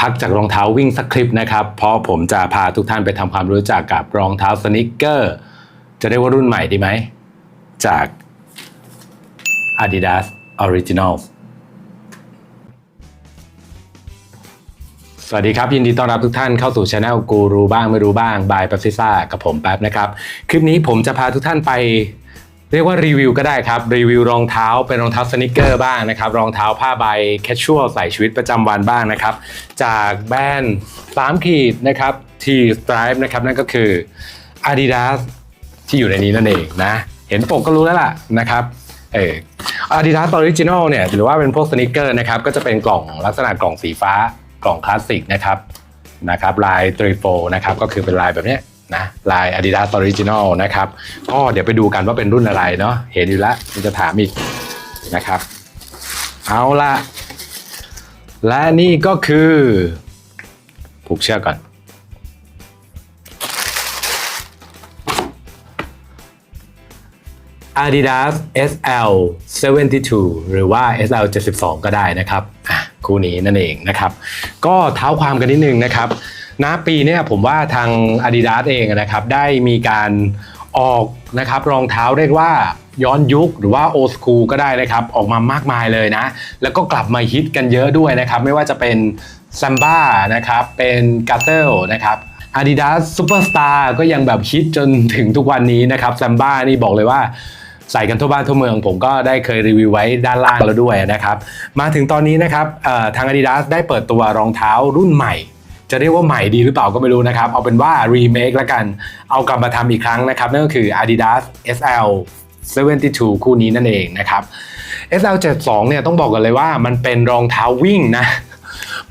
พักจากรองเท้าวิ่งสักคลิปนะครับ เพราะผมจะพาทุกท่านไปทำความรู้จักกับรองเท้าสนิเกอร์ จะเรียกว่ารุ่นใหม่ดีไหม จาก Adidas Originals สวัสดีครับ ยินดีต้อนรับทุกท่านเข้าสู่ช anel กูรู้บ้างไม่รู้บ้างบายป๊บซิซ่ากับผมแป๊บนะครับ คลิปนี้ผมจะพาทุกท่านไป เรียกว่ารีวิวก็ได้ครับรีวิวรองเท้าเป็นรองเท้าสนิเกอร์บ้างนะครับรองเท้าผ้าใบแคชชวลใส่ชีวิตประจำวันบ้างนะครับ จากแบรนด์3ขีดนะครับ T Stripe นะครับนั่นก็คือ Adidas ที่อยู่ในนี้นั่นเองนะ เห็นปกก็รู้แล้วล่ะนะครับเออ Adidas Original เนี่ยหรือว่าเป็นพวกสนิเกอร์นะครับก็จะเป็นกล่องลักษณะกล่องสีฟ้ากล่องคลาสสิกนะครับนะครับลายตรีโฟนะครับก็คือเป็นลายแบบเนี้ย นะลาย Adidas Original นะครับก็เดี๋ยวไปดูกันว่าเป็นรุ่นอะไรเนาะเห็นอยู่แล้วมันจะถามอีกนะครับ เอาละและนี่ก็คือผูกเชือกก่อน Adidas SL 72 หรือว่า SL 72 ก็ได้นะครับอะคู่นี้นั่นเองนะครับ ก็เท้าความกันนิดนึงนะครับ ณปีเนี้ยผมว่าทาง Adidas เองนะครับได้มีการออกนะครับรองเท้าเรียกว่าย้อนยุคหรือว่า old school ก็ได้นะครับออกมามากมายเลยนะ แล้วก็กลับมาฮิตกันเยอะด้วยนะครับไม่ว่าจะเป็น Samba นะครับเป็น g a z e l นะครับ Adidas Superstar ก็ยังแบบฮิตจนถึงทุกวันนี้นะครับ Samba นี่บอกเลยว่าใส่กันทั่วบ้านทั่วเมือง ผมก็ได้เคยรีวิวไว้ด้านล่างแล้วด้วยนะครับ มาถึงตอนนี้นะครับเอ่อทาง Adidas ได้เปิดตัวรองเท้ารุ่นใหม่ จะเรียกว่าใหม่ดีหรือเปล่าก็ไม่รู้นะครับ เอาเป็นว่ารีเมคแล้วกัน เอากลับมาทำอีกครั้งนะครับ นั่นก็คือ Adidas SL 72 คู่นี้นั่นเองนะครับ SL 72เนี่ยต้องบอกกันเลยว่ามันเป็นรองเท้าวิ่งนะ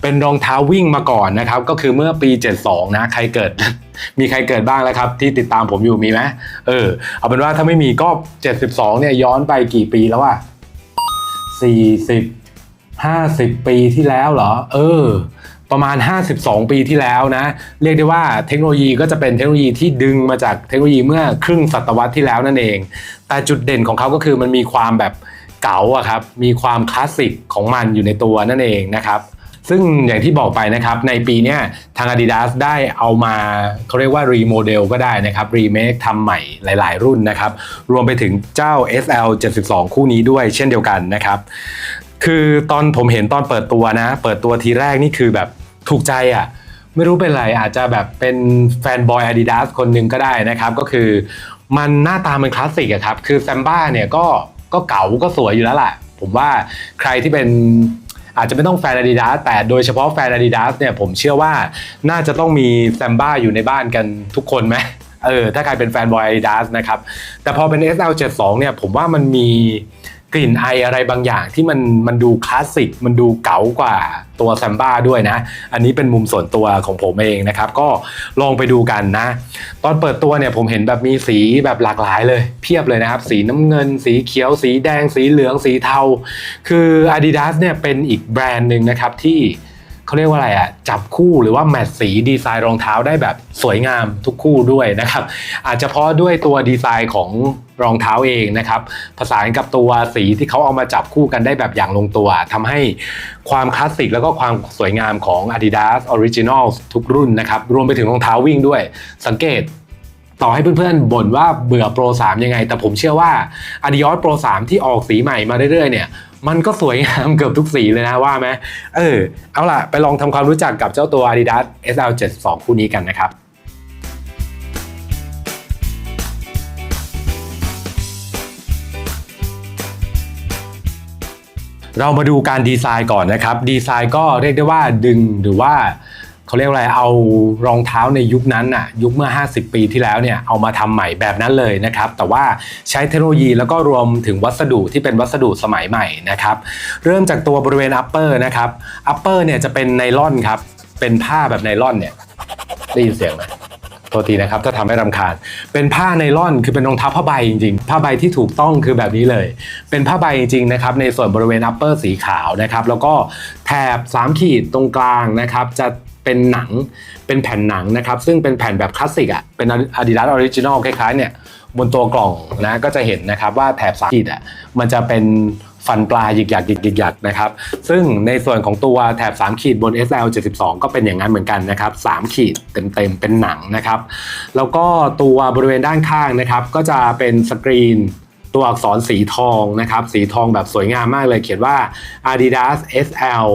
เป็นรองเท้าวิ่งมาก่อนนะครับ ก็คือเมื่อปี 72 นะ ใครเกิด มีใครเกิดบ้างแล้วครับ ที่ติดตามผมอยู่มีไหมเออ เอาเป็นว่าถ้าไม่มีก็ 72 เนี่ยย้อนไปกี่ปีแล้วอะ40 50 ปีที่แล้วเหรอ เออ ประมาณ 52 ปีที่แล้วนะ เรียกได้ว่าเทคโนโลยีก็จะเป็นเทคโนโลยีที่ดึงมาจากเทคโนโลยีเมื่อครึ่งศตวรรษที่แล้วนั่นเอง แต่จุดเด่นของเขาก็คือมันมีความแบบเก๋าอะครับ มีความคลาสสิกของมันอยู่ในตัวนั่นเองนะครับ ซึ่งอย่างที่บอกไปนะครับในปีนี้ทาง Adidas ได้เอามาเขาเรียกว่ารีโมเดลก็ได้นะครับรีเมคทำใหม่หลาย ๆ รุ่นนะครับ รวมไปถึงเจ้า SL 72 คู่นี้ด้วยเช่นเดียวกันนะครับ คือตอนผมเห็นตอนเปิดตัวนะ เปิดตัวทีแรกนี่คือแบบถูกใจอะไม่รู้เป็นไรอาจจะแบบเป็นแฟนบอย Adidas คนหนึ่งก็ได้นะครับ ก็คือมันหน้าตามันคลาสสิกอะครับ คือแซมบ้าเนี่ยก็ก็เก๋าก็สวยอยู่แล้วล่ะ ผมว่าใครที่เป็นอาจจะไม่ต้องแฟน Adidas แต่โดยเฉพาะแฟน Adidas เนี่ยผมเชื่อว่าน่าจะต้องมีแซมบ้าอยู่ในบ้านกันทุกคนไหมเออถ้าใครเป็นแฟนบอย Adidas นะครับ แต่พอเป็น SL72 เนี่ยผมว่ามันมี กลิ่นไออะไรบางอย่างที่มันมันดูคลาสสิกมันดูเก๋ากว่าตัวแซมบ้าด้วยนะ อันนี้เป็นมุมส่วนตัวของผมเองนะครับ ก็ลองไปดูกันนะ ตอนเปิดตัวเนี่ยผมเห็นแบบมีสีแบบหลากหลายเลย เพียบเลยนะครับ สีน้ำเงิน สีเขียว สีแดง สีเหลือง สีเทา คือ Adidas เนี่ยเป็นอีกแบรนด์หนึ่งนะครับที่ เขาเรียกว่าอะไรอะจับคู่หรือว่าแมทสีดีไซน์รองเท้าได้แบบสวยงามทุกคู่ด้วยนะครับ อาจจะเพราะด้วยตัวดีไซน์ของรองเท้าเองนะครับผสานกับตัวสีที่เขาเอามาจับคู่กันได้แบบอย่างลงตัวทำให้ความคลาสสิกแล้วก็ความสวยงามของ Adidas Original ทุกรุ่นนะครับ รวมไปถึงรองเท้าวิ่งด้วย สังเกตต่อให้เพื่อนๆบ่นว่าเบื่อ Pro 3ยังไง แต่ผมเชื่อว่า Adidas Pro 3 ที่ออกสีใหม่มาเรื่อยๆเนี่ย มันก็สวยงามเกือบทุกสีเลยนะว่าไหมเออ เอาล่ะ ไปลองทำความรู้จักกับเจ้าตัว Adidas SL 72 คู่นี้กันนะครับเรามาดูการดีไซน์ก่อนนะครับ ดีไซน์ก็เรียกได้ว่าดึงหรือว่า เขาเรียกอะไรเอารองเท้าในยุคนั้นน่ะยุคเมื่อ 50 ปีที่แล้วเนี่ยเอามาทำใหม่แบบนั้นเลยนะครับ แต่ว่าใช้เทคโนโลยีแล้วก็รวมถึงวัสดุที่เป็นวัสดุสมัยใหม่นะครับ เริ่มจากตัวบริเวณ upper นะครับ upper เนี่ยจะเป็นไนลอนครับเป็นผ้าแบบไนลอนเนี่ยได้ยินเสียงไหมโทษทีนะครับถ้าทำให้รำคาญ เป็นผ้าไนล่อนคือเป็นรองเท้าผ้าใบจริงๆ ผ้าใบที่ถูกต้องคือแบบนี้เลย เป็นผ้าใบจริงๆนะครับในส่วนบริเวณ upper สีขาวนะครับแล้วก็แถบ 3 ขีดตรงกลางนะครับจะ เป็นหนังเป็นแผ่นหนังนะครับ ซึ่งเป็นแผ่นแบบคลาสสิกอะเป็น Adidas Original คล้ายๆเนี่ยบนตัวกล่องนะก็จะเห็นนะครับว่าแถบสามขีดอะมันจะเป็นฟันปลาหยิกหยักหยิกหยิกหยักนะครับ ซึ่งในส่วนของตัวแถบ 3 ขีดบน SL 72 ก็เป็นอย่างนั้นเหมือนกันนะครับ 3 ขีดเต็มๆ เป็นหนังนะครับ แล้วก็ตัวบริเวณด้านข้างนะครับ ก็จะเป็นสกรีนตัวอักษรสีทองนะครับ สีทองแบบสวยงามมากเลยเขียนว่า Adidas SL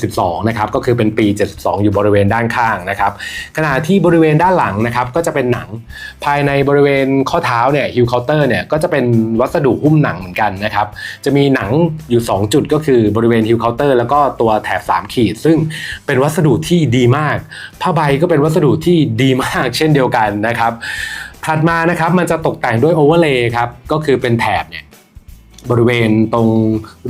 72 นะครับ ก็คือเป็นปี 72 อยู่บริเวณด้านข้างนะครับ ขณะที่บริเวณด้านหลังนะครับ ก็จะเป็นหนัง ภายในบริเวณข้อเท้าเนี่ยฮิลเคาน์เตอร์เนี่ย ก็จะเป็นวัสดุหุ้มหนังเหมือนกันนะครับ จะมีหนังอยู่ 2 จุดก็คือบริเวณฮิลเคาน์เตอร์แล้วก็ตัวแถบ 3 ขีด ซึ่งเป็นวัสดุที่ดีมาก ผ้าใบก็เป็นวัสดุที่ดีมาก เช่นเดียวกันนะครับ ถัดมานะครับ มันจะตกแต่งด้วยโอเวอร์เลย์ครับ ก็คือเป็นแถบเนี่ย บริเวณตรง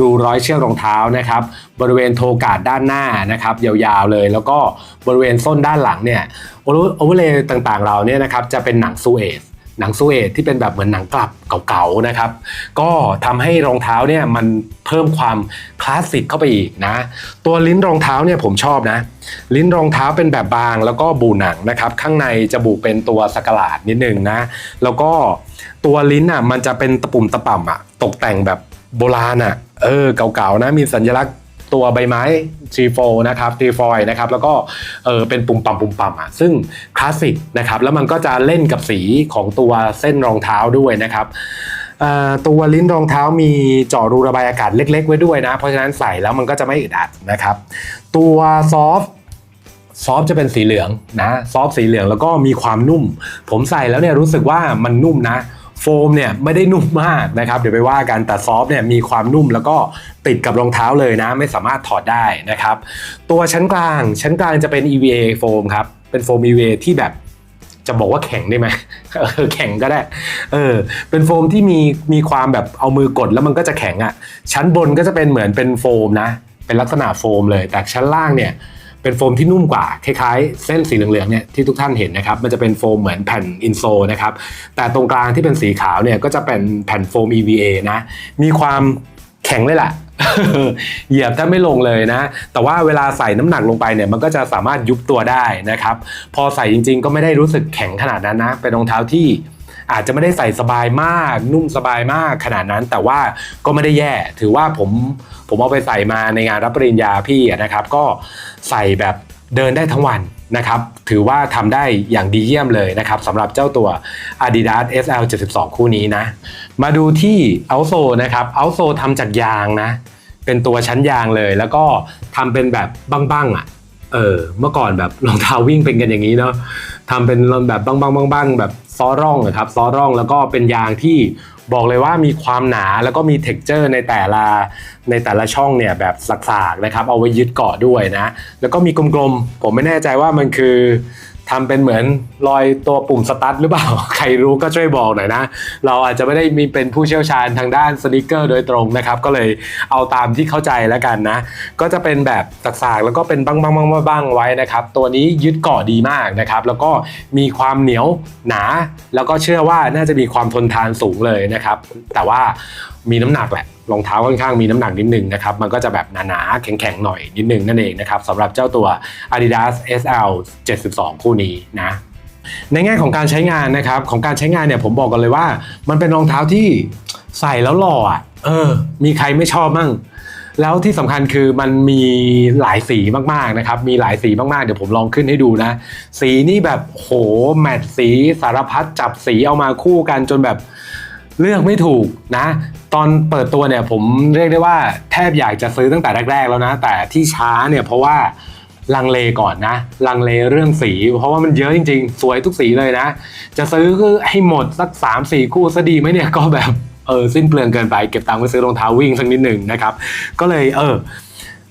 รูร้อยเชือกรองเท้านะครับ บริเวณโทการ์ดด้านหน้านะครับยาวๆเลย แล้วก็บริเวณส้นด้านหลังเนี่ยโอเวอร์เลย์ต่างๆเราเนี่ยนะครับจะเป็นหนังซูเอตหนังซูเอตที่เป็นแบบเหมือนหนังกลับเก่าๆนะครับ ก็ทำให้รองเท้าเนี่ยมันเพิ่มความคลาสสิกเข้าไปอีกนะ ตัวลิ้นรองเท้าเนี่ยผมชอบนะ ลิ้นรองเท้าเป็นแบบบางแล้วก็บูหนังนะครับ ข้างในจะบูเป็นตัวสกลาดนิดนึงนะ แล้วก็ ตัวลิ้นอะมันจะเป็นตะปุ่มตะป่ำอะ ตกแต่งแบบโบราณอะ เออเก่าๆนะมีสัญลักษณ์ตัวใบไม้ทีโฟนะครับทีฟอยนะครับ แล้วก็เออเป็นปุ่มปั่มปุ่มปั่มอะ ซึ่งคลาสสิกนะครับ แล้วมันก็จะเล่นกับสีของตัวเส้นรองเท้าด้วยนะครับตัวลิ้นรองเท้ามีเจาะรูระบายอากาศเล็ก ๆ ไว้ด้วยนะ เพราะฉะนั้นใส่แล้วมันก็จะไม่อึดอัดนะครับ ตัวซอฟซอฟจะเป็นสีเหลืองนะ ซอฟสีเหลืองแล้วก็มีความนุ่ม ผมใส่แล้วเนี่ยรู้สึกว่ามันนุ่มนะ โฟมเนี่ยไม่ได้นุ่มมากนะครับเดี๋ยวไปว่ากันแต่ซอฟเนี่ยมีความนุ่มแล้วก็ติดกับรองเท้าเลยนะ ไม่สามารถถอดได้นะครับ ตัวชั้นกลางชั้นกลางจะเป็น EVA โฟมครับ เป็นโฟม EVA ที่แบบจะบอกว่าแข็งได้ไหมเออแข็งก็ได้ เออ เป็นโฟมที่มีมีความแบบเอามือกดแล้วมันก็จะแข็งอะ่ะ ชั้นบนก็จะเป็นเหมือนเป็นโฟมนะ เป็นลักษณะโฟมเลย แต่ชั้นล่างเนี่ย เป็นโฟมที่นุ่มกว่าคล้ายๆ เส้นสีเหลืองๆเนี่ยที่ทุกท่านเห็นนะครับมันจะเป็นโฟมเหมือนแผ่นอินโซนะครับแต่ตรงกลางที่เป็นสีขาวเนี่ยก็จะเป็นแผ่นโฟม EVA นะมีความแข็งเลยแหละเหยียบแทบไม่ลงเลยนะ แต่ว่าเวลาใส่น้ำหนักลงไปเนี่ยมันก็จะสามารถยุบตัวได้นะครับ พอใส่จริงๆ ก็ไม่ได้รู้สึกแข็งขนาดนั้นนะ เป็นรองเท้าที่ อาจจะไม่ได้ใส่สบายมาก นุ่มสบายมากขนาดนั้น แต่ว่าก็ไม่ได้แย่ ถือว่าผมผมเอาไปใส่มาในงานรับปริญญาพี่นะครับ ก็ใส่แบบเดินได้ทั้งวันนะครับ ถือว่าทำได้อย่างดีเยี่ยมเลยนะครับสำหรับเจ้าตัว Adidas SL 72 คู่นี้นะ มาดูที่ o u t s o นะครับ o u t s o ทำจากยางนะ เป็นตัวชั้นยางเลย แล้วก็ทำเป็นแบบบ้างๆอะ เออเมื่อก่อนแบบรองเท้าวิ่งเป็นกันอย่างนี้เนาะทำเป็นแบบบ้างๆๆๆแบบซ้อร่องนะครับซ้อร่องแล้วก็เป็นยางที่บอกเลยว่ามีความหนาแล้วก็มีเท็กเจอร์ในแต่ละในแต่ละช่องเนี่ยแบบสักๆนะครับ เอาไว้ยึดเกาะด้วยนะ แล้วก็มีกลมๆ ผมไม่แน่ใจว่ามันคือ ทำเป็นเหมือนรอยตัวปุ่มสตาร์ทหรือเปล่า ใครรู้ก็ช่วยบอกหน่อยนะ เราอาจจะไม่ได้มีเป็นผู้เชี่ยวชาญทางด้านสนิเกอร์โดยตรงนะครับ ก็เลยเอาตามที่เข้าใจแล้วกันนะ ก็จะเป็นแบบสากๆแล้วก็เป็นบ้างๆๆๆไว้นะครับ ตัวนี้ยึดเกาะดีมากนะครับ แล้วก็มีความเหนียวหนา แล้วก็เชื่อว่าน่าจะมีความทนทานสูงเลยนะครับ แต่ว่า มีน้ำหนักแหละรองเท้าค่อนข้างมีน้ำหนักนิดนึงนะครับ มันก็จะแบบหนาๆ แข็งๆ หน่อยนิดนึงนั่นเองนะครับสำหรับเจ้าตัว Adidas SL 72 คู่นี้นะในแง่ของการใช้งานนะครับ ของการใช้งานเนี่ยผมบอกกันเลยว่า มันเป็นรองเท้าที่ใส่แล้วหล่ออะเออ มีใครไม่ชอบมั่งแล้วที่สำคัญคือมันมีหลายสีมากๆนะครับ มีหลายสีมากๆ เดี๋ยวผมลองขึ้นให้ดูนะ สีนี่แบบโหแมทสีสารพัดจับสีเอามาคู่กันจนแบบเลือกไม่ถูกนะ ตอนเปิดตัวเนี่ยผมเรียกได้ว่าแทบอยากจะซื้อตั้งแต่แรก ๆ แล้วนะ แต่ที่ช้าเนี่ยเพราะว่าลังเลก่อนนะ ลังเลเรื่องสี เพราะว่ามันเยอะจริงๆ สวยทุกสีเลยนะ จะซื้อให้หมดสัก3ามสี่คู่ซะดีไหมเนี่ยก็แบบเออสิ้นเปลืองเกินไปเก็บตังค์ไปซื้อรองเท้าวิ่งสักนิดหนึ่งนะครับ ก็เลยเออ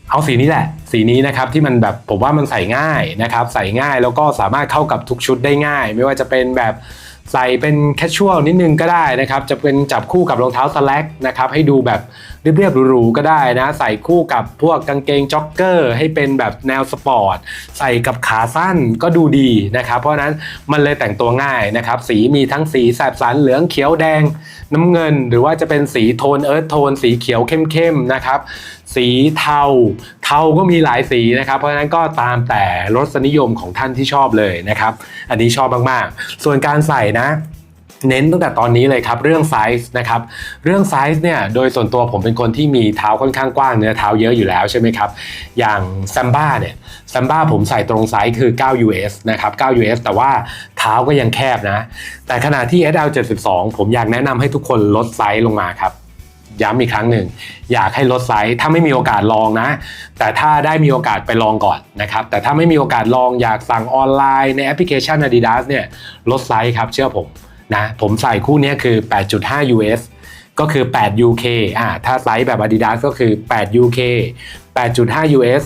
เอาสีนี้แหละ สีนี้นะครับที่มันแบบผมว่ามันใส่ง่ายนะครับ ใส่ง่ายแล้วก็สามารถเข้ากับทุกชุดได้ง่าย ไม่ว่าจะเป็นแบบ ใส่เป็นแคชชวลนิดนึงก็ได้นะครับ จะเป็นจับคู่กับรองเท้าสแลกนะครับ ให้ดูแบบเรียบๆหรูๆก็ได้นะ ใส่คู่กับพวกกางเกงจ็อกเกอร์ ให้เป็นแบบแนวสปอร์ต ใส่กับขาสั้นก็ดูดีนะครับ เพราะนั้นมันเลยแต่งตัวง่ายนะครับ สีมีทั้งสีแสบสันเหลืองเขียวแดงน้ำเงิน หรือว่าจะเป็นสีโทนเอิร์ธโทน สีเขียวเข้มๆนะครับ สีเทาาก็มีหลายสีนะครับ เพราะฉะนั้นก็ตามแต่รสนิยมของท่านที่ชอบเลยนะครับ อันนี้ชอบมากๆ ส่วนการใส่นะเน้นตั้งแต่ตอนนี้เลยครับเรื่องไซส์นะครับเรื่องไซส์เนี่ยโดยส่วนตัวผมเป็นคนที่มีเท้าค่อนข้างกว้างเนื้อเท้าเยอะอยู่แล้วใช่ไหมครับอย่างแซมบ้าเนี่ยแซมบ้าผมใส่ตรงไซส์คือ 9 US นะครับ9 US แต่ว่าเท้าก็ยังแคบนะ แต่ขณะที่ SL 72 ผมอยากแนะนำให้ทุกคนลดไซส์ลงมาครับ ย้ำอีกครั้งหนึ่งอยากให้ลดไซส์ถ้าไม่มีโอกาสลองนะ แต่ถ้าได้มีโอกาสไปลองก่อนนะครับแต่ถ้าไม่มีโอกาสลองอยากสั่งออนไลน์ในแอปพลิเคชัน Adidas เนี่ยลดไซส์ครับเชื่อผมนะผมใส่คู่นี้คือ 8.5 US ก็คือ 8 UK อ่าถ้าไซส์แบบ Adidas ก็คือ 8 UK 8.5 US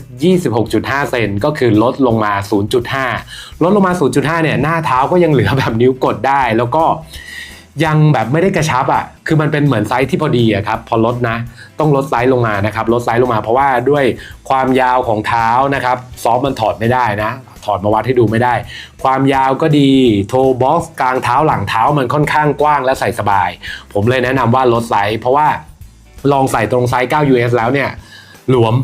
26.5 เซนก็คือลดลงมา 0.5 ลดลงมา 0.5 เนี่ย หน้าเท้าก็ยังเหลือแบบนิ้วกดได้ แล้วก็ ยังแบบไม่ได้กระชับอะ คือมันเป็นเหมือนไซส์ที่พอดีอะครับ พอลดนะ ต้องลดไซส์ลงมานะครับ ลดไซส์ลงมาเพราะว่าด้วยความยาวของเท้านะครับ ซอฟมันถอดไม่ได้นะ ถอดมาวัดให้ดูไม่ได้ ความยาวก็ดี โทบ็อกซ์กลางเท้าหลังเท้ามันค่อนข้างกว้างและใส่สบาย ผมเลยแนะนำว่าลดไซส์เพราะว่าลองใส่ตรงไซส์9 US แล้วเนี่ย หลวม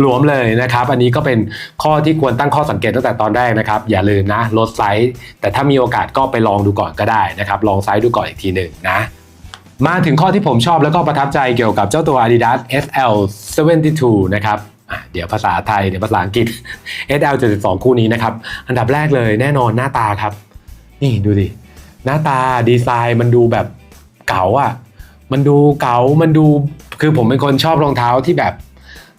หลวมเลยนะครับ อันนี้ก็เป็นข้อที่ควรตั้งข้อสังเกตตั้งแต่ตอนแรกนะครับ อย่าลืมนะลดไซส์ แต่ถ้ามีโอกาสก็ไปลองดูก่อนก็ได้นะครับ ลองไซส์ดูก่อนอีกทีหนึ่งนะมาถึงข้อที่ผมชอบแล้วก็ประทับใจเกี่ยวกับเจ้าตัว Adidas SL 72 นะครับเดี๋ยวภาษาไทยเดี๋ยวภาษาอังกฤษ SL 72 คู่นี้นะครับ อันดับแรกเลยแน่นอนหน้าตาครับ นี่ดูดิ หน้าตาดีไซน์มันดูแบบเก๋าอะ มันดูเก๋ามันดูคือผมเป็นคนชอบรองเท้าที่แบบ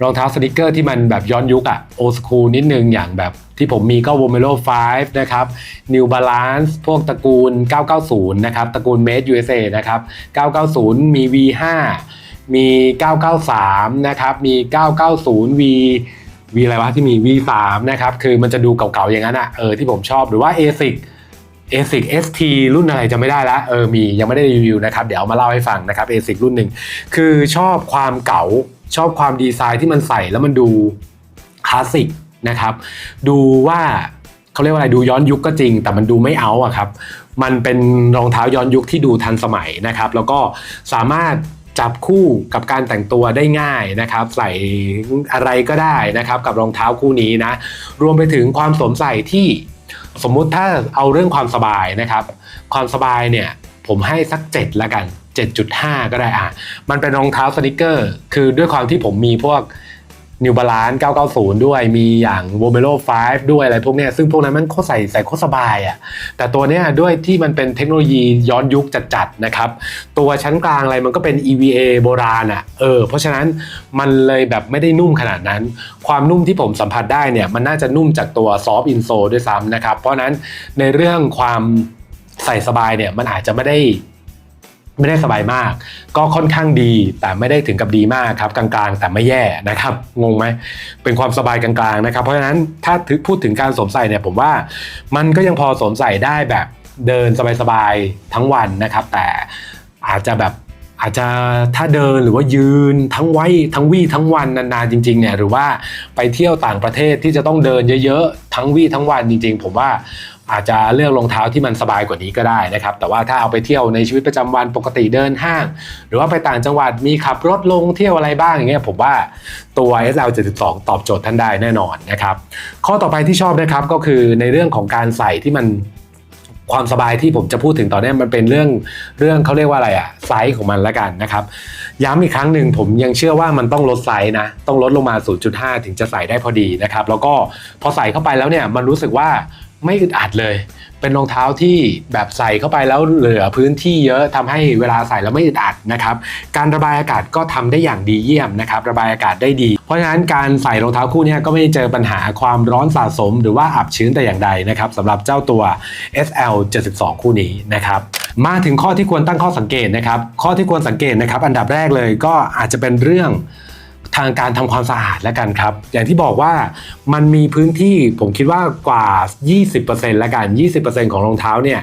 รองเท้าสนิเกอร์ที่มันแบบย้อนยุคอะโอสคูลนิดนึงอย่างแบบที่ผมมีก็ w o m e l o 5 นะครับ New Balance พวกตระกูล 990 นะครับ ตระกูล Made USA นะครับ 990 มี V5 มี 993 นะครับ มี 990 V V อะไรวะที่มี V3 นะครับ คือมันจะดูเก่าๆอย่างนั้นอะเออที่ผมชอบหรือว่า ASIC ASIC ST รุ่นอะไรจะไม่ได้ละเออมียังไม่ได้รีวิวนะครับ เดี๋ยวเอามาเล่าให้ฟังนะครับ ASIC รุ่นหนึ่งคือชอบความเก่า ชอบความดีไซน์ที่มันใส่แล้วมันดูคลาสสิกนะครับ ดูว่าเขาเรียกว่าอะไรดูย้อนยุคก็จริง แต่มันดูไม่เอาอะครับ มันเป็นรองเท้าย้อนยุคที่ดูทันสมัยนะครับ แล้วก็สามารถจับคู่กับการแต่งตัวได้ง่ายนะครับ ใส่อะไรก็ได้นะครับกับรองเท้าคู่นี้นะ รวมไปถึงความสวมใส่ที่สมมุติถ้าเอาเรื่องความสบายนะครับ ความสบายเนี่ยผมให้สัก7ละกัน 7.5 ก็ได้อะมันเป็นรองเท้าสนิเกอร์คือด้วยความที่ผมมีพวก New Balance 990 ด้วยมีอย่าง v o m e l o 5 ด้วยอะไรพวกนี้ซึ่งพวกนั้นมันโคใส่ใส่โคสบายอะ่ะแต่ตัวเนี้ยด้วยที่มันเป็นเทคโนโลยีย้อนยุคจัดๆนะครับ ตัวชั้นกลางอะไรมันก็เป็น EVA โบราณอะ่ะเออเพราะฉะนั้นมันเลยแบบไม่ได้นุ่มขนาดนั้น ความนุ่มที่ผมสัมผัสได้เนี่ย มันน่าจะนุ่มจากตัวซอฟต์อินโซด้วยซ้ำนะครับ เพราะนั้นในเรื่องความใส่สบายเนี่ยมันอาจจะไม่ได้ ไม่ได้สบายมาก ก็ค่อนข้างดีแต่ไม่ได้ถึงกับดีมากครับกลางๆ แต่ไม่แย่นะครับงงไหมเป็นความสบายกลางๆนะครับ เพราะฉะนั้นถ้าพูดถึงการสวมใส่เนี่ยผมว่ามันก็ยังพอสวมใส่ได้แบบเดินสบายๆทั้งวันนะครับ แต่อาจจะแบบอาจจะถ้าเดินหรือว่ายืนทั้งไว้ทั้งวี่ทั้งวันนานๆจริงๆเนี่ยหรือว่าไปเที่ยวต่างประเทศที่จะต้องเดินเยอะๆ ทั้งวี่ทั้งวันจริง ๆ ผมว่า อาจจะเลือกรองเท้าที่มันสบายกว่านี้ก็ได้นะครับ แต่ว่าถ้าเอาไปเที่ยวในชีวิตประจำวันปกติเดินห้าง หรือว่าไปต่างจังหวัดมีขับรถลงเที่ยวอะไรบ้างอย่างเงี้ยผมว่าตัว SL 72 ตอบโจทย์ท่านได้แน่นอนนะครับ ข้อต่อไปที่ชอบนะครับก็คือในเรื่องของการใส่ที่มันความสบายที่ผมจะพูดถึงตอนนี้มันเป็นเรื่องเรื่องเขาเรียกว่าอะไรอะไซส์ของมันละกันนะครับ ย้ำอีกครั้งหนึ่งผมยังเชื่อว่ามันต้องลดไซส์นะ ต้องลดลงมา 0.5 ถึงจะใส่ได้พอดีนะครับ แล้วก็พอใส่เข้าไปแล้วเนี่ยมันรู้สึกว่า ไม่อึดอัดเลย เป็นรองเท้าที่แบบใส่เข้าไปแล้วเหลือพื้นที่เยอะทำให้เวลาใส่แล้วไม่อึดอัดนะครับ การระบายอากาศก็ทำได้อย่างดีเยี่ยมนะครับ ระบายอากาศได้ดี เพราะฉะนั้นการใส่รองเท้าคู่นี้ก็ไม่ได้เจอปัญหาความร้อนสะสม หรือว่าอับชื้นแต่อย่างใดนะครับสำหรับเจ้าตัว SL 72 คู่นี้นะครับมาถึงข้อที่ควรตั้งข้อสังเกตนะครับ ข้อที่ควรสังเกตนะครับ อันดับแรกเลยก็อาจจะเป็นเรื่อง ทางการทำความสะอาดแล้วกันครับ อย่างที่บอกว่ามันมีพื้นที่ผมคิดว่ากว่า 20%แล้วกัน 20%ของรองเท้าเนี่ย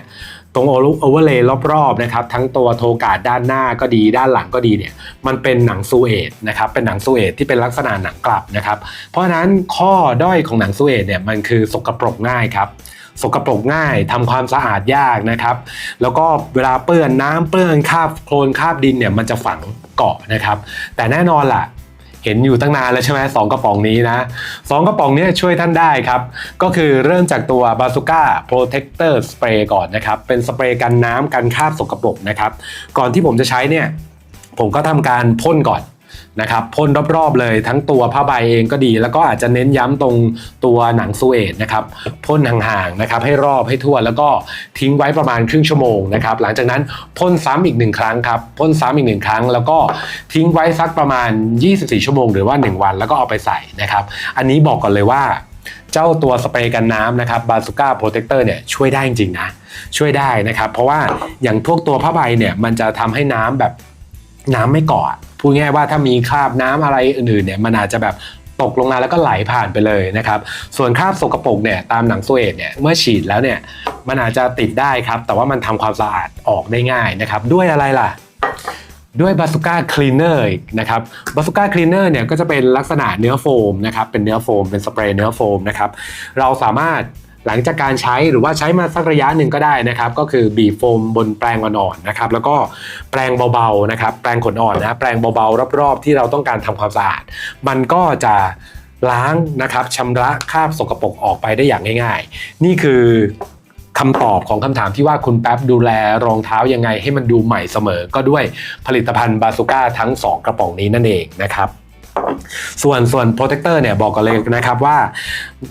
ตรงโอเวอร์เลย์รอบๆนะครับทั้งตัวโทกาดด้านหน้าก็ดีด้านหลังก็ดีเนี่ยมันเป็นหนังซูเอตนะครับเป็นหนังซูเอตที่เป็นลักษณะหนังกลับนะครับเพราะฉะนั้นข้อด้อยของหนังซูเอตเนี่ยมันคือสกปรกง่ายครับสกปรกง่ายทำความสะอาดยากนะครับ แล้วก็เวลาเปื้อนน้ำเปื้อนคราบโคลนคราบดินเนี่ยมันจะฝังเกาะนะครับ แต่แน่นอนล่ะ เห็นอยู่ตั้งนานแล้วใช่ไหมสองกระป๋องนี้นะสองกระป๋องนี้ช่วยท่านได้ครับ ก็คือเริ่มจากตัว b a z o o k a Protector Spray ก่อนนะครับ เป็นสเปรย์กันน้ำกันคราบสกปรกนะครับ ก่อนที่ผมจะใช้เนี่ย ผมก็ทำการพ่นก่อน นะครับพ่นรอบๆเลยทั้งตัวผ้าใบเองก็ดี แล้วก็อาจจะเน้นย้ำตรงตัวหนังซูเอตนะครับพ่นห่างๆนะครับให้รอบให้ทั่ว แล้วก็ทิ้งไว้ประมาณครึ่งชั่วโมงนะครับหลังจากนั้นพ่นซ้ำอีกหนึ่งครั้งครับพ่นซ้ำอีกหนึ่งครั้ง แล้วก็ทิ้งไว้สักประมาณ 24 ชั่วโมงหรือว่า 1 วันแล้วก็เอาไปใส่นะครับ อันนี้บอกก่อนเลยว่าเจ้าตัวสเปรย์กันน้ำนะครับบาซูก้าโปรเทคเตอร์เนี่ยช่วยได้จริงๆนะช่วยได้นะครับ เพราะว่าอย่างพวกตัวผ้าใบเนี่ยมันจะทำให้น้ำแบบน้ำไม่เกาะ พูดง่ายว่าถ้ามีคราบน้ำอะไรอื่นๆเนี่ยมันอาจจะแบบตกลงมาแล้วก็ไหลผ่านไปเลยนะครับ ส่วนคราบสกปรกเนี่ยตามหนังโซเอตเนี่ยเมื่อฉีดแล้วเนี่ยมันอาจจะติดได้ครับ แต่ว่ามันทำความสะอาดออกได้ง่ายนะครับ ด้วยอะไรล่ะ ด้วยบาสุก้าคลีเนอร์นะครับบาสุก้าคลีเนอร์เนี่ยก็จะเป็นลักษณะเนื้อโฟมนะครับเป็นเนื้อโฟมเป็นสเปรย์เนื้อโฟมนะครับเราสามารถ หลังจากการใช้หรือว่าใช้มาสักระยะหนึ่งก็ได้นะครับ ก็คือบีบโฟมบนแปรงอ่อนๆนะครับ แล้วก็แปรงเบาๆนะครับ แปรงขนอ่อนนะแปรงเบาๆรอบๆ ที่เราต้องการทำความสะอาด มันก็จะล้างนะครับชำระคราบสกปรกออกไปได้อย่างง่าย ๆ นี่คือคำตอบของคำถามที่ว่าคุณแป๊บดูแลรองเท้ายังไงให้มันดูใหม่เสมอ ก็ด้วยผลิตภัณฑ์บาซูก้าทั้ง 2 กระป๋องนี้นั่นเองนะครับ ส่วนส่วนโปรเทคเตอร์เนี่ยบอกกันเลยนะครับว่า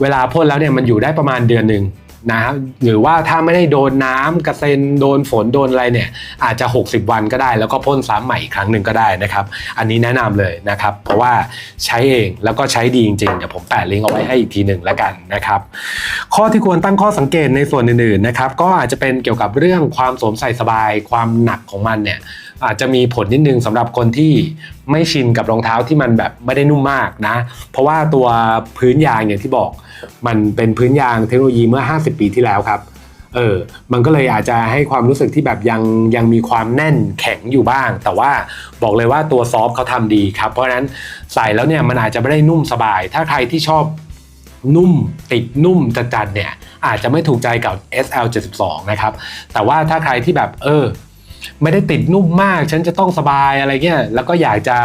เวลาพ่นแล้วเนี่ยมันอยู่ได้ประมาณเดือนหนึ่ง นะครับหรือว่าถ้าไม่ได้โดนน้ำกระเซ็นโดนฝนโดนอะไรเนี่ยอาจจะ 60 วันก็ได้ แล้วก็พ่นซ้ำใหม่อีกครั้งหนึ่งก็ได้นะครับ อันนี้แนะนำเลยนะครับ เพราะว่าใช้เองแล้วก็ใช้ดีจริงๆเดี๋ยวผมแปะลิงก์เอาไว้ให้อีกทีหนึ่งแล้วกันนะครับ ข้อที่ควรตั้งข้อสังเกตในส่วนอื่นๆนะครับก็อาจจะเป็นเกี่ยวกับเรื่องความสวมใส่สบายความหนักของมันเนี่ยอาจจะมีผลนิดนึงสำหรับคนที่ไม่ชินกับรองเท้าที่มันแบบไม่ได้นุ่มมากนะ เพราะว่าตัวพื้นยางอย่างที่บอก มันเป็นพื้นยางเทคโนโลยีเมื่อ 50ปีที่แล้วครับเออมันก็เลยอาจจะให้ความรู้สึกที่แบบยังยังมีความแน่นแข็งอยู่บ้าง แต่ว่าบอกเลยว่าตัวซอฟต์เขาทำดีครับ เพราะฉะนั้นใส่แล้วเนี่ยมันอาจจะไม่ได้นุ่มสบาย ถ้าใครที่ชอบนุ่มติดนุ่มจัดๆเนี่ยอาจจะไม่ถูกใจกับ SL72 นะครับ แต่ว่าถ้าใครที่แบบเออ ไม่ได้ติดนุ่มมาก ฉันจะต้องสบายอะไรเงี้ยแล้วก็อยากจะ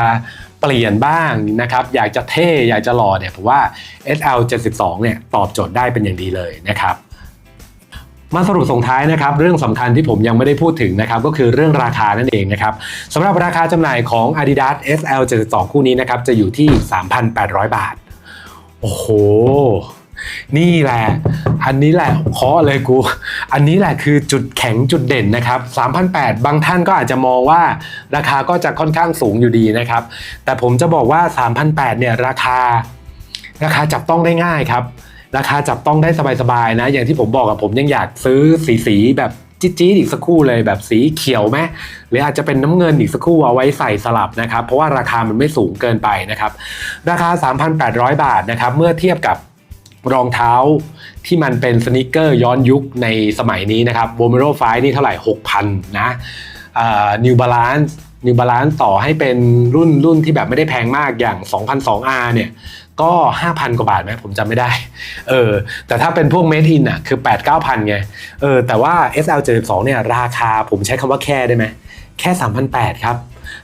เปลี่ยนบ้างนะครับ อยากจะเท่อยากจะหล่อเนี่ยผมว่า SL72 เนี่ยตอบโจทย์ได้เป็นอย่างดีเลยนะครับ มาสรุปส่งท้ายนะครับเรื่องสำคัญที่ผมยังไม่ได้พูดถึงนะครับก็คือเรื่องราคานั่นเองนะครับสำหรับราคาจำหน่ายของ Adidas SL72 คู่นี้นะครับจะอยู่ที่ 3,800 บาท โอ้โห นี่แหละ อันนี้แหละเคาะเลยกู อันนี้แหละคือจุดแข็งจุดเด่นนะครับ3,008บางท่านก็อาจจะมองว่าราคาก็จะค่อนข้างสูงอยู่ดีนะครับ แต่ผมจะบอกว่า3,008เนี่ยราคาราคาจับต้องได้ง่ายครับ ราคาจับต้องได้สบายๆนะ อย่างที่ผมบอกกับผมยังอยากซื้อสีสีๆแบบจี๊ดๆอีกสักคู่เลยแบบสีเขียวไหมหรืออาจจะเป็นน้ำเงินอีกสักคู่เอาไว้ใส่สลับนะครับ เพราะว่าราคามันไม่สูงเกินไปนะครับ ราคา 3,800 บาทนะครับเมื่อเทียบกับรองเท้าที่มันเป็นสนิเกอร์ย้อนยุคในสมัยนี้นะครับโบเมโรไฟนี่เท่าไหร่ 6,000 นะนิวบาลานซ์นิวบาลานซ์ต่อให้เป็นรุ่นรุ่นที่แบบไม่ได้แพงมากอย่าง 2,002R เนี่ย ก็ 5,000 กว่าบาทไหมผมจำไม่ได้ เออ แต่ถ้าเป็นพวกเมทินอะ คือ 8 9,000ไง เออ แต่ว่า SL72 เนี่ย ราคาผมใช้คำว่าแค่ได้ไหม แค่ 3,800 ครับ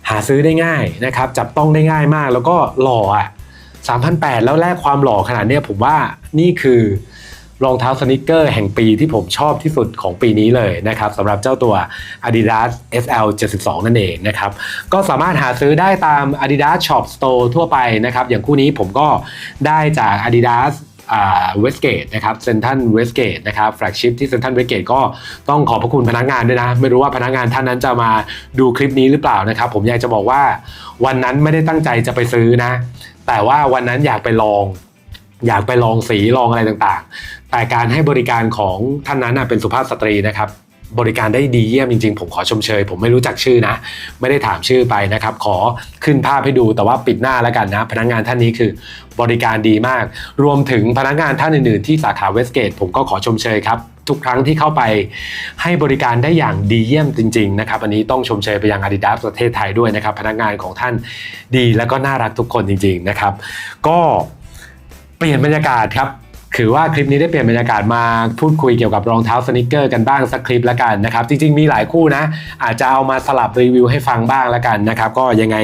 หาซื้อได้ง่ายนะครับ จับต้องได้ง่ายมาก แล้วก็หล่ออะ3,800 แล้วแลกความหล่อขนาดเนี้ยผมว่านี่คือ รองเท้าสนิเกอร์แห่งปีที่ผมชอบที่สุดของปีนี้เลยนะครับสำหรับเจ้าตัว Adidas SL 72 นั่นเองนะครับ ก็สามารถหาซื้อได้ตาม Adidas Shop Store ทั่วไปนะครับ อย่างคู่นี้ผมก็ได้จาก Adidas เวสเกตนะครับเซนทันเวสเกตนะครับแฟลกชิพที่เซนทันเวสเกตก็ต้องขอบพระคุณพนักงานด้วยนะ ไม่รู้ว่าพนักงานท่านนั้นจะมาดูคลิปนี้หรือเปล่านะครับ ผมอยากจะบอกว่าวันนั้นไม่ได้ตั้งใจจะไปซื้อนะ แต่ว่าวันนั้นอยากไปลอง อยากไปลองสีลองอะไรต่างๆ แต่การให้บริการของท่านนั้นเป็นสุภาพสตรีนะครับ บริการได้ดีเยี่ยมจริงๆ ผมขอชมเชย ผมไม่รู้จักชื่อนะ ไม่ได้ถามชื่อไปนะครับ ขอขึ้นภาพให้ดูแต่ว่าปิดหน้าแล้วกันนะ พนักงานท่านนี้คือบริการดีมาก รวมถึงพนักงานท่านอื่นๆ ที่สาขาเวสเกตผมก็ขอชมเชยครับทุกครั้งที่เข้าไปให้บริการได้อย่างดีเยี่ยมจริง ๆ นะครับ อันนี้ต้องชมเชยไปยัง Adidas ประเทศไทยด้วยนะครับ พนักงานของท่านดีและก็น่ารักทุกคนจริง ๆ นะครับ ก็เปลี่ยนบรรยากาศครับ ถือว่าคลิปนี้ได้เปลี่ยนบรรยากาศมาพูดคุยเกี่ยวกับรองเท้าสนิเกอร์กันบ้างสักคลิปละกันนะครับ จริง ๆ มีหลายคู่นะ อาจจะเอามาสลับรีวิวให้ฟังบ้างละกันนะครับ ก็ยังไง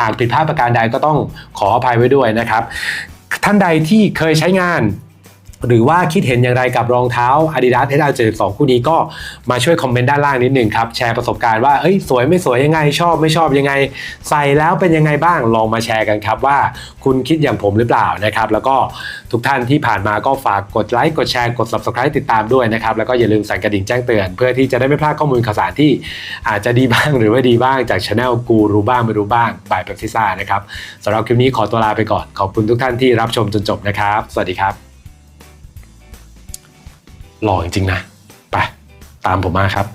หากผิดพลาดประการใดก็ต้องขออภัยไว้ด้วยนะครับ ท่านใดที่เคยใช้งาน หรือว่าคิดเห็นอย่างไรกับรองเท้า Adidas SR72 คู่นี้ก็มาช่วยคอมเมนต์ด้านล่างนิดหนึ่งครับแชร์ประสบการณ์ว่าเอ้ยสวยไม่สวยยังไงชอบไม่ชอบยังไง ใส่แล้วเป็นยังไงบ้างลองมาแชร์กันครับว่าคุณคิดอย่างผมหรือเปล่านะครับแล้วก็ทุกท่านที่ผ่านมาก็ฝากกดไลค์กดแชร์กด subscribe ติดตามด้วยนะครับแล้วก็อย่าลืมสั่นกระดิ่งแจ้งเตือน เพื่อที่จะได้ไม่พลาดข้อมูลข่าวสารที่อาจจะดีบ้างหรือไม่ดีบ้างจากช anel กูรู้บ้างไม่รู้บ้างบายเ e ปซิซ่านะครับสำหรับคลิปนี้ขอตัวลาไปก่อนขอบคุณทุกท่านที่รับชมจนจบนะครับ สวัสดีครับ หล่อจริงๆนะ ไป ตามผมมาครับ